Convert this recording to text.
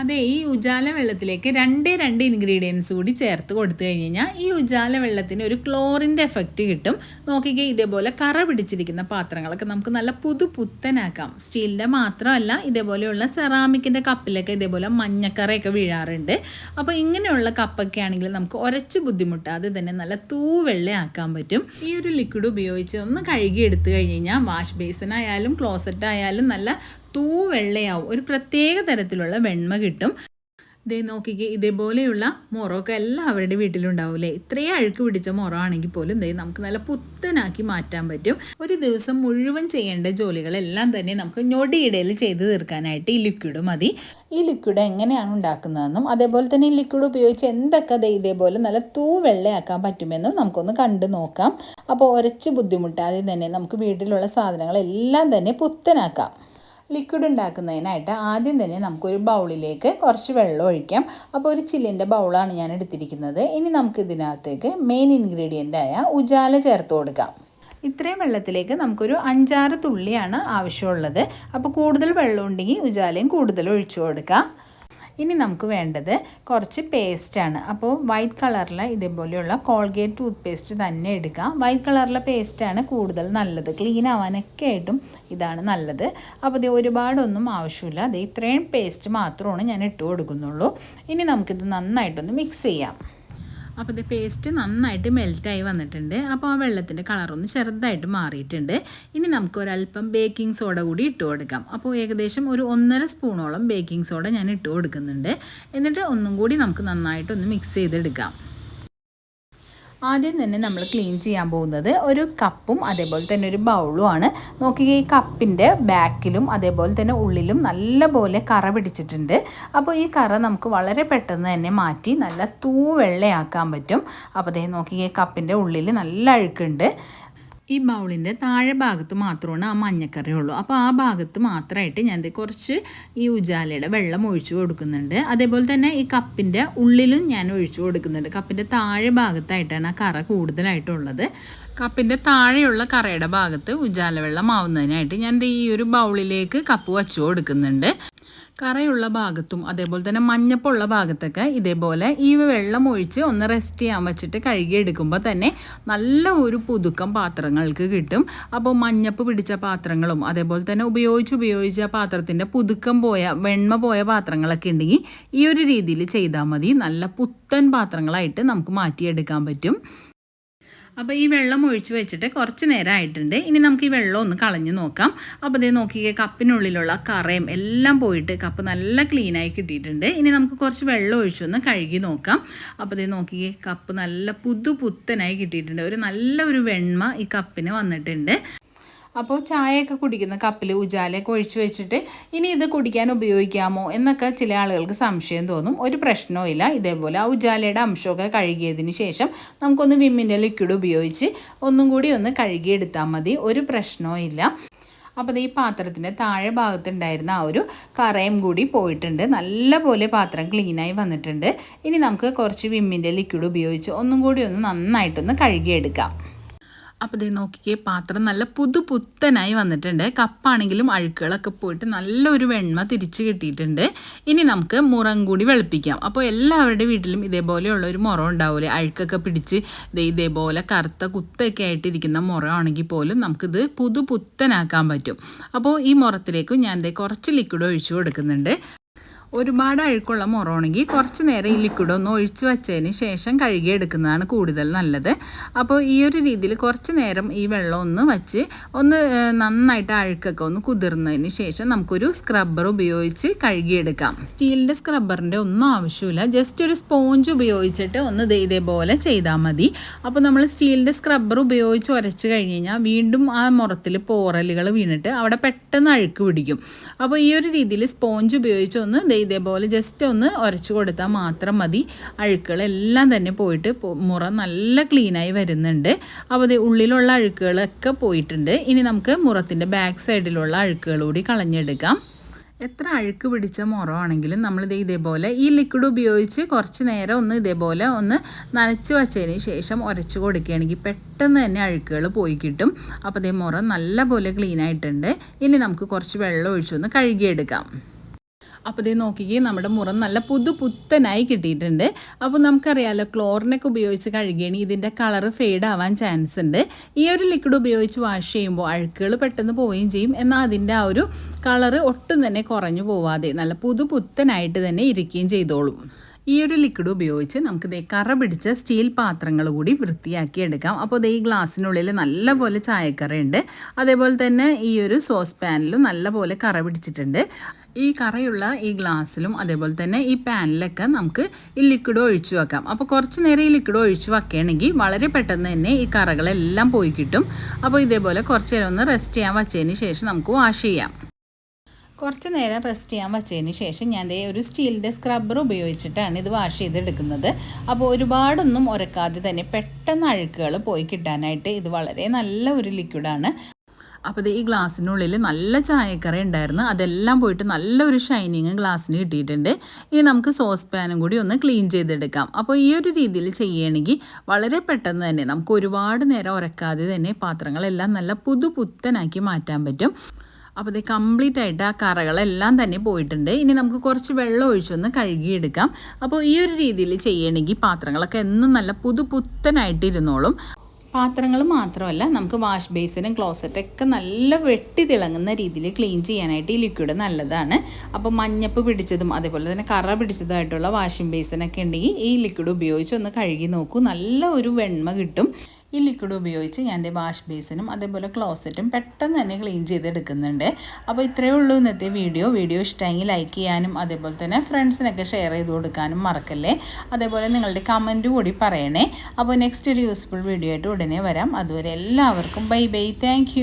അതെ ഈ ഉജാല വെള്ളത്തിലേക്ക് രണ്ട് രണ്ട് ഇൻഗ്രീഡിയൻസ് കൂടി ചേർത്ത് കൊടുത്തു കഴിഞ്ഞ് കഴിഞ്ഞാൽ ഈ ഉജാല വെള്ളത്തിന് ഒരു ക്ലോറിന്റെ എഫക്റ്റ് കിട്ടും. നോക്കിക്കേ ഇതേപോലെ കറ പിടിച്ചിരിക്കുന്ന പാത്രങ്ങളൊക്കെ നമുക്ക് നല്ല പുതുപുത്തനാക്കാം സ്റ്റീലിന്റെ മാത്രമല്ല ഇതേപോലെയുള്ള സെറാമിക്കിന്റെ കപ്പിലൊക്കെ ഇതേപോലെ മഞ്ഞക്കറയൊക്കെ വീഴാറുണ്ട്. അപ്പോൾ ഇങ്ങനെയുള്ള കപ്പൊക്കെ ആണെങ്കിൽ നമുക്ക് ഒരച്ച് ബുദ്ധിമുട്ടാതെ തന്നെ നല്ല തൂവെള്ളയാക്കാൻ പറ്റും. ഈ ഒരു ലിക്വിഡ് ഉപയോഗിച്ച് ഒന്ന് കഴുകി എടുത്തു കഴിഞ്ഞ് കഴിഞ്ഞാൽ വാഷ് ബേസിനായാലും ക്ലോസറ്റായാലും നല്ല തൂവെള്ളയാവും. ഒരു പ്രത്യേക തരത്തിലുള്ള വെണ്മ കിട്ടും. ദേ നോക്കിക്കേ ഇതേപോലെയുള്ള മുറമൊക്കെ എല്ലാവരുടെ വീട്ടിലുണ്ടാവില്ലേ ഇത്രയും അഴുക്ക് പിടിച്ച മുറം ആണെങ്കിൽ പോലും ദേ നമുക്ക് നല്ല പുത്തനാക്കി മാറ്റാൻ പറ്റും. ഒരു ദിവസം മുഴുവൻ ചെയ്യേണ്ട ജോലികളെല്ലാം തന്നെ നമുക്ക് ഞൊടിയിടയിൽ ചെയ്ത് തീർക്കാനായിട്ട് ഈ ലിക്വിഡ് മതി. ഈ ലിക്വിഡ് എങ്ങനെയാണ് ഉണ്ടാക്കുന്നതെന്നും അതേപോലെ തന്നെ ഈ ലിക്വിഡ് ഉപയോഗിച്ച് എന്തൊക്കെ ദേ ഇതേപോലെ നല്ല തൂ വെള്ളയാക്കാൻ പറ്റുമെന്നും നമുക്കൊന്ന് കണ്ടു നോക്കാം. അപ്പോൾ ഒരച്ച് ബുദ്ധിമുട്ടാതെ തന്നെ നമുക്ക് വീട്ടിലുള്ള സാധനങ്ങളെല്ലാം തന്നെ പുത്തനാക്കാം. ലിക്വിഡ് ഉണ്ടാക്കുന്നതിനായിട്ട് ആദ്യം തന്നെ നമുക്കൊരു ബൗളിലേക്ക് കുറച്ച് വെള്ളം ഒഴിക്കാം. അപ്പോൾ ഒരു ചില്ലിന്റെ ബൗളാണ് ഞാൻ എടുത്തിരിക്കുന്നത്. ഇനി നമുക്ക് ഇതിനകത്തേക്ക് മെയിൻ ഇൻഗ്രീഡിയന്റ് ആയ ഉജാല ചേർത്ത് കൊടുക്കാം. ഇത്രയും വെള്ളത്തിലേക്ക് നമുക്കൊരു അഞ്ചാറ് തുള്ളിയാണ് ആവശ്യമുള്ളത്. അപ്പോൾ കൂടുതൽ വെള്ളം ഉണ്ടെങ്കിൽ ഉജാലയും കൂടുതൽ ഒഴിച്ചു കൊടുക്കാം. ഇനി നമുക്ക് വേണ്ടത് കുറച്ച് പേസ്റ്റാണ് അപ്പോൾ വൈറ്റ് കളറിലെ ഇതേപോലെയുള്ള കോൾഗേറ്റ് ടൂത്ത് പേസ്റ്റ് തന്നെ എടുക്കുക വൈറ്റ് കളറിലെ പേസ്റ്റാണ് കൂടുതൽ നല്ലത്. ക്ലീൻ ആവാനൊക്കെ ആയിട്ടും ഇതാണ് നല്ലത്. അപ്പോൾ ഇത് ഒരുപാടൊന്നും ആവശ്യമില്ല. അത് ഇത്രയും പേസ്റ്റ് മാത്രമാണ് ഞാൻ ഇട്ട് കൊടുക്കുന്നുള്ളൂ. ഇനി നമുക്കിത് നന്നായിട്ടൊന്ന് മിക്സ് ചെയ്യാം. അപ്പോൾ ഇത് പേസ്റ്റ് നന്നായിട്ട് മെൽറ്റായി വന്നിട്ടുണ്ട്. അപ്പോൾ ആ വെള്ളത്തിന്റെ കളറൊന്ന് ചെറുതായിട്ട് മാറിയിട്ടുണ്ട്. ഇനി നമുക്ക് ഒരല്പം ബേക്കിംഗ് സോഡ കൂടി ഇട്ട് കൊടുക്കാം. അപ്പോൾ ഏകദേശം ഒരു ഒന്നര സ്പൂണോളം ബേക്കിംഗ് സോഡ ഞാൻ ഇട്ട് കൊടുക്കുന്നുണ്ട്. എന്നിട്ട് ഒന്നും കൂടി നമുക്ക് നന്നായിട്ടൊന്ന് മിക്സ് ചെയ്തെടുക്കാം. ആദ്യം തന്നെ നമ്മൾ ക്ലീൻ ചെയ്യാൻ പോകുന്നത് ഒരു കപ്പും അതേപോലെ തന്നെ ഒരു ബൗളും ആണ്. നോക്കി ഈ കപ്പിന്റെ ബാക്കിലും അതേപോലെ തന്നെ ഉള്ളിലും നല്ലപോലെ കറ പിടിച്ചിട്ടുണ്ട്. അപ്പോൾ ഈ കറ നമുക്ക് വളരെ പെട്ടെന്ന് തന്നെ മാറ്റി നല്ല തൂവെള്ളയാക്കാൻ പറ്റും. അപ്പോൾ അതേ നോക്കി ഈ കപ്പിന്റെ ഉള്ളിൽ നല്ല അഴുക്കുണ്ട്. ഈ ബൗളിന്റെ താഴെ ഭാഗത്ത് മാത്രമാണ് ആ മഞ്ഞക്കറി ഉള്ളൂ അപ്പോൾ ആ ഭാഗത്ത് മാത്രമായിട്ട് ഞാൻ കുറച്ച് ഈ ഉജാലയുടെ വെള്ളം ഒഴിച്ചു കൊടുക്കുന്നുണ്ട്. അതേപോലെ തന്നെ ഈ കപ്പിന്റെ ഉള്ളിലും ഞാൻ ഒഴിച്ചു കൊടുക്കുന്നുണ്ട്. കപ്പിന്റെ താഴെ ഭാഗത്തായിട്ടാണ് ആ കറ കൂടുതലായിട്ടുള്ളത്. കപ്പിന്റെ താഴെയുള്ള കറയുടെ ഭാഗത്ത് ഉജാല വെള്ളം ആവുന്നതിനായിട്ട് ഞാൻ ഈ ഒരു ബൗളിലേക്ക് കപ്പ് വച്ചു കൊടുക്കുന്നുണ്ട്. കറയുള്ള ഭാഗത്തും അതേപോലെ തന്നെ മഞ്ഞപ്പുള്ള ഭാഗത്തൊക്കെ ഇതേപോലെ ഈ വെള്ളം ഒഴിച്ച് ഒന്ന് റെസ്റ്റ് ചെയ്യാൻ വെച്ചിട്ട് കഴുകിയെടുക്കുമ്പോൾ തന്നെ നല്ല ഒരു പുതുക്കം പാത്രങ്ങൾക്ക് കിട്ടും. അപ്പോൾ മഞ്ഞപ്പ് പിടിച്ച പാത്രങ്ങളും അതേപോലെ തന്നെ ഉപയോഗിച്ച് ഉപയോഗിച്ച പാത്രത്തിന്റെ പുതുക്കം പോയ വെണ്മ പോയ പാത്രങ്ങളൊക്കെ ഉണ്ടെങ്കിൽ ഈ ഒരു രീതിയിൽ ചെയ്താൽ മതി. നല്ല പുത്തൻ പാത്രങ്ങളായിട്ട് നമുക്ക് മാറ്റിയെടുക്കാൻ പറ്റും. അപ്പോൾ ഈ വെള്ളം ഒഴിച്ച് വെച്ചിട്ട് കുറച്ച് നേരം ആയിട്ടുണ്ട്. ഇനി നമുക്ക് ഈ വെള്ളം ഒന്ന് കളഞ്ഞ് നോക്കാം. അപ്പോൾ ഇതേ നോക്കിയേ കപ്പിനുള്ളിലുള്ള കറയും എല്ലാം പോയിട്ട് കപ്പ് നല്ല ക്ലീനായി കിട്ടിയിട്ടുണ്ട്. ഇനി നമുക്ക് കുറച്ച് വെള്ളം ഒഴിച്ചൊന്ന് കഴുകി നോക്കാം. അപ്പോൾ ഇതേ നോക്കിയേ കപ്പ് നല്ല പുതു പുത്തനായി കിട്ടിയിട്ടുണ്ട്. ഒരു നല്ല ഒരു വെണ്മ ഈ കപ്പിന് വന്നിട്ടുണ്ട്. അപ്പോൾ ചായയൊക്കെ കുടിക്കുന്ന കപ്പിൽ ഉജാലയൊക്കെ ഒഴിച്ചു വെച്ചിട്ട് ഇനി ഇത് കുടിക്കാൻ ഉപയോഗിക്കാമോ എന്നൊക്കെ ചില ആളുകൾക്ക് സംശയം തോന്നും. ഒരു പ്രശ്നവും ഇല്ല. ഇതേപോലെ ആ ഉജാലയുടെ അംശമൊക്കെ കഴുകിയതിന് ശേഷം നമുക്കൊന്ന് വിമ്മിന്റെ ലിക്വിഡ് ഉപയോഗിച്ച് ഒന്നും കൂടി ഒന്ന് കഴുകിയെടുത്താൽ മതി. ഒരു പ്രശ്നവും ഇല്ല. അപ്പോൾ ഈ പാത്രത്തിന്റെ താഴെ ഭാഗത്തുണ്ടായിരുന്ന ആ ഒരു കറയും കൂടി പോയിട്ടുണ്ട്. നല്ലപോലെ പാത്രം ക്ലീനായി വന്നിട്ടുണ്ട്. ഇനി നമുക്ക് കുറച്ച് വിമ്മിന്റെ ലിക്വിഡ് ഉപയോഗിച്ച് ഒന്നും കൂടി ഒന്ന് നന്നായിട്ടൊന്ന് കഴുകിയെടുക്കാം. അപ്പോൾ ഇതേ നോക്കിക്കേ പാത്രം നല്ല പുതുപുത്തനായി വന്നിട്ടുണ്ട്. കപ്പാണെങ്കിലും അഴുക്കുകളൊക്കെ പോയിട്ട് നല്ലൊരു വെണ്മ തിരിച്ച് കിട്ടിയിട്ടുണ്ട്. ഇനി നമുക്ക് മുറം കൂടി വെളുപ്പിക്കാം. അപ്പോൾ എല്ലാവരുടെ വീട്ടിലും ഇതേപോലെയുള്ള ഒരു മുറം ഉണ്ടാവില്ലേ അഴുക്കൊക്കെ പിടിച്ച് ഇതേ ഇതേപോലെ കറുത്ത കുത്തൊക്കെ ആയിട്ടിരിക്കുന്ന മുറമാണെങ്കിൽ പോലും നമുക്കിത് പുതു പുത്തനാക്കാൻ പറ്റും. അപ്പോൾ ഈ മുറത്തിലേക്ക് ഞാൻ ഇതേ കുറച്ച് ലിക്വിഡ് ഒഴിച്ചു കൊടുക്കുന്നുണ്ട്. ഒരുപാട് അഴുക്കുള്ള മുറമാണെങ്കിൽ കുറച്ച് നേരം ഈ ലിക്വിഡ് ഒന്ന് ഒഴിച്ച് വെച്ചതിന് ശേഷം കഴുകിയെടുക്കുന്നതാണ് കൂടുതൽ നല്ലത്. അപ്പോൾ ഈ ഒരു രീതിയിൽ കുറച്ച് നേരം ഈ വെള്ളം ഒന്ന് വച്ച് ഒന്ന് നന്നായിട്ട് അഴുക്കൊക്കെ ഒന്ന് കുതിർന്നതിന് ശേഷം നമുക്കൊരു സ്ക്രബ്ബർ ഉപയോഗിച്ച് കഴുകിയെടുക്കാം. സ്റ്റീലിന്റെ സ്ക്രബ്ബറിന്റെ ഒന്നും ആവശ്യമില്ല. ജസ്റ്റ് ഒരു സ്പോഞ്ച് ഉപയോഗിച്ചിട്ട് ഒന്ന് ഇതേപോലെ ചെയ്താൽ മതി. അപ്പോൾ നമ്മൾ സ്റ്റീലിന്റെ സ്ക്രബ്ബർ ഉപയോഗിച്ച് ഉരച്ച് കഴിഞ്ഞ് കഴിഞ്ഞാൽ വീണ്ടും ആ മുറത്തിൽ പോറലുകൾ വീണിട്ട് അവിടെ പെട്ടെന്ന് അഴുക്ക് പിടിക്കും. അപ്പോൾ ഈ ഒരു രീതിയിൽ സ്പോഞ്ച് ഉപയോഗിച്ച് ഒന്ന് ഇതേപോലെ ജസ്റ്റ് ഒന്ന് ഉരച്ചു കൊടുത്താൽ മാത്രം മതി. അഴുക്കുകളെല്ലാം തന്നെ പോയിട്ട് മുറ നല്ല ക്ലീനായി വരുന്നുണ്ട്. അപ്പോൾ ഇത് ഉള്ളിലുള്ള അഴുക്കുകളൊക്കെ പോയിട്ടുണ്ട്. ഇനി നമുക്ക് മുറത്തിന്റെ ബാക്ക് സൈഡിലുള്ള അഴുക്കുകൾ കൂടി കളഞ്ഞെടുക്കാം. എത്ര അഴുക്ക് പിടിച്ച മുറമാണെങ്കിലും നമ്മളിത് ഇതേപോലെ ഈ ലിക്വിഡ് ഉപയോഗിച്ച് കുറച്ച് നേരം ഒന്ന് ഇതേപോലെ ഒന്ന് നനച്ച് വച്ചതിന് ശേഷം ഉരച്ച് കൊടുക്കുകയാണെങ്കിൽ പെട്ടെന്ന് തന്നെ അഴുക്കുകൾ പോയി കിട്ടും. അപ്പോൾ ഇതേ മുറ നല്ലപോലെ ക്ലീൻ ആയിട്ടുണ്ട്. ഇനി നമുക്ക് കുറച്ച് വെള്ളം ഒഴിച്ചൊന്ന് കഴുകിയെടുക്കാം. അപ്പോൾ ഇത് നോക്കിക്കേ നമ്മുടെ മുറം നല്ല പുതു പുത്തനായി കിട്ടിയിട്ടുണ്ട്. അപ്പോൾ നമുക്കറിയാമല്ലോ ക്ലോറിനൊക്കെ ഉപയോഗിച്ച് കഴുകിയാണ് ഇതിന്റെ കളർ ഫെയ്ഡ് ആവാൻ ചാൻസ് ഉണ്ട്. ഈ ഒരു ലിക്വിഡ് ഉപയോഗിച്ച് വാഷ് ചെയ്യുമ്പോൾ അഴുക്കുകൾ പെട്ടെന്ന് പോവുകയും ചെയ്യും. എന്നാൽ അതിന്റെ ആ ഒരു കളറ് ഒട്ടും തന്നെ കുറഞ്ഞു പോവാതെ നല്ല പുതു പുത്തനായിട്ട് തന്നെ ഇരിക്കുകയും ചെയ്തോളും. ഈ ഒരു ലിക്വിഡ് ഉപയോഗിച്ച് നമുക്ക് ദേ കറ പിടിച്ച സ്റ്റീൽ പാത്രങ്ങൾ കൂടി വൃത്തിയാക്കി എടുക്കാം. അപ്പോൾ ദേ ഈ ഗ്ലാസ്സിനുള്ളിൽ നല്ലപോലെ ചായക്കറയുണ്ട് അതേപോലെ തന്നെ ഈ ഒരു സോസ് പാനിലും നല്ലപോലെ കറ പിടിച്ചിട്ടുണ്ട്. ഈ കറയുള്ള ഈ ഗ്ലാസ്സിലും അതേപോലെ തന്നെ ഈ പാനിലൊക്കെ നമുക്ക് ഈ ലിക്വിഡ് ഒഴിച്ചു വെക്കാം. അപ്പോൾ കുറച്ച് നേരം ഈ ലിക്വിഡ് ഒഴിച്ചു വെക്കുകയാണെങ്കിൽ വളരെ പെട്ടെന്ന് തന്നെ ഈ കറകളെല്ലാം പോയി കിട്ടും. അപ്പോൾ ഇതേപോലെ കുറച്ച് നേരം ഒന്ന് റെസ്റ്റ് ചെയ്യാൻ വച്ചതിന് ശേഷം നമുക്ക് വാഷ് ചെയ്യാം. കുറച്ച് നേരം റെസ്റ്റ് ചെയ്യാൻ വെച്ചതിന് ശേഷം ഞാൻ ദേ ഒരു സ്റ്റീലിന്റെ സ്ക്രബ്ബർ ഉപയോഗിച്ചിട്ടാണ് ഇത് വാഷ് ചെയ്തെടുക്കുന്നത്. അപ്പോൾ ഒരുപാടൊന്നും ഉരക്കാതെ തന്നെ പെട്ടെന്ന് അഴുക്കുകൾ പോയി കിട്ടാനായിട്ട് ഇത് വളരെ നല്ല ഒരു ലിക്വിഡാണ് അപ്പോൾ ഈ ഗ്ലാസ്സിനുള്ളിൽ നല്ല ചായക്കറി ഉണ്ടായിരുന്നു. അതെല്ലാം പോയിട്ട് നല്ലൊരു ഷൈനിങ് ഗ്ലാസ്സിന് കിട്ടിയിട്ടുണ്ട്. ഇനി നമുക്ക് സോസ് പാനും കൂടി ഒന്ന് ക്ലീൻ ചെയ്തെടുക്കാം. അപ്പോൾ ഈ ഒരു രീതിയിൽ ചെയ്യുകയാണെങ്കിൽ വളരെ പെട്ടെന്ന് തന്നെ നമുക്ക് ഒരുപാട് നേരം ഉരക്കാതെ തന്നെ പാത്രങ്ങളെല്ലാം നല്ല പുതുപുത്തനാക്കി മാറ്റാൻ പറ്റും. അപ്പോൾ ഇത് കംപ്ലീറ്റ് ആയിട്ട് ആ കറകളെല്ലാം തന്നെ പോയിട്ടുണ്ട്. ഇനി നമുക്ക് കുറച്ച് വെള്ളം ഒഴിച്ചൊന്ന് കഴുകിയെടുക്കാം. അപ്പോൾ ഈ ഒരു രീതിയിൽ ചെയ്യണമെങ്കിൽ പാത്രങ്ങളൊക്കെ എന്നും നല്ല പുതു പുത്തനായിട്ട് ഇരുന്നോളും പാത്രങ്ങൾ മാത്രമല്ല നമുക്ക് വാഷ് ബേസിനും ക്ലോസറ്റൊക്കെ നല്ല വെട്ടി തിളങ്ങുന്ന രീതിയിൽ ക്ലീൻ ചെയ്യാനായിട്ട് ഈ ലിക്വിഡ് നല്ലതാണ്. അപ്പോൾ മഞ്ഞപ്പ് പിടിച്ചതും അതേപോലെ തന്നെ കറ പിടിച്ചതായിട്ടുള്ള വാഷിംഗ് ബേസിനൊക്കെ ഉണ്ടെങ്കിൽ ഈ ലിക്വിഡ് ഉപയോഗിച്ച് ഒന്ന് കഴുകി നോക്കൂ. നല്ല ഒരു വെണ്മ കിട്ടും. ഈ ലിക്വിഡ് ഉപയോഗിച്ച് ഞാൻ എന്റെ വാഷ് ബേസിനും അതേപോലെ ക്ലോസറ്റും പെട്ടെന്ന് തന്നെ ക്ലീൻ ചെയ്തെടുക്കുന്നുണ്ട്. അപ്പോൾ ഇത്രയേ ഉള്ളൂ ഇന്നത്തെ വീഡിയോ വീഡിയോ ഇഷ്ടമെങ്കിൽ ലൈക്ക് ചെയ്യാനും അതേപോലെ തന്നെ ഫ്രണ്ട്സിനൊക്കെ ഷെയർ ചെയ്ത് കൊടുക്കാനും മറക്കല്ലേ? അതേപോലെ നിങ്ങളുടെ കമന്റ് കൂടി പറയണേ. അപ്പോൾ നെക്സ്റ്റ് ഒരു യൂസ്ഫുൾ വീഡിയോ ആയിട്ട് ഉടനെ വരാം. അതുവരെ എല്ലാവർക്കും ബൈ ബൈ താങ്ക്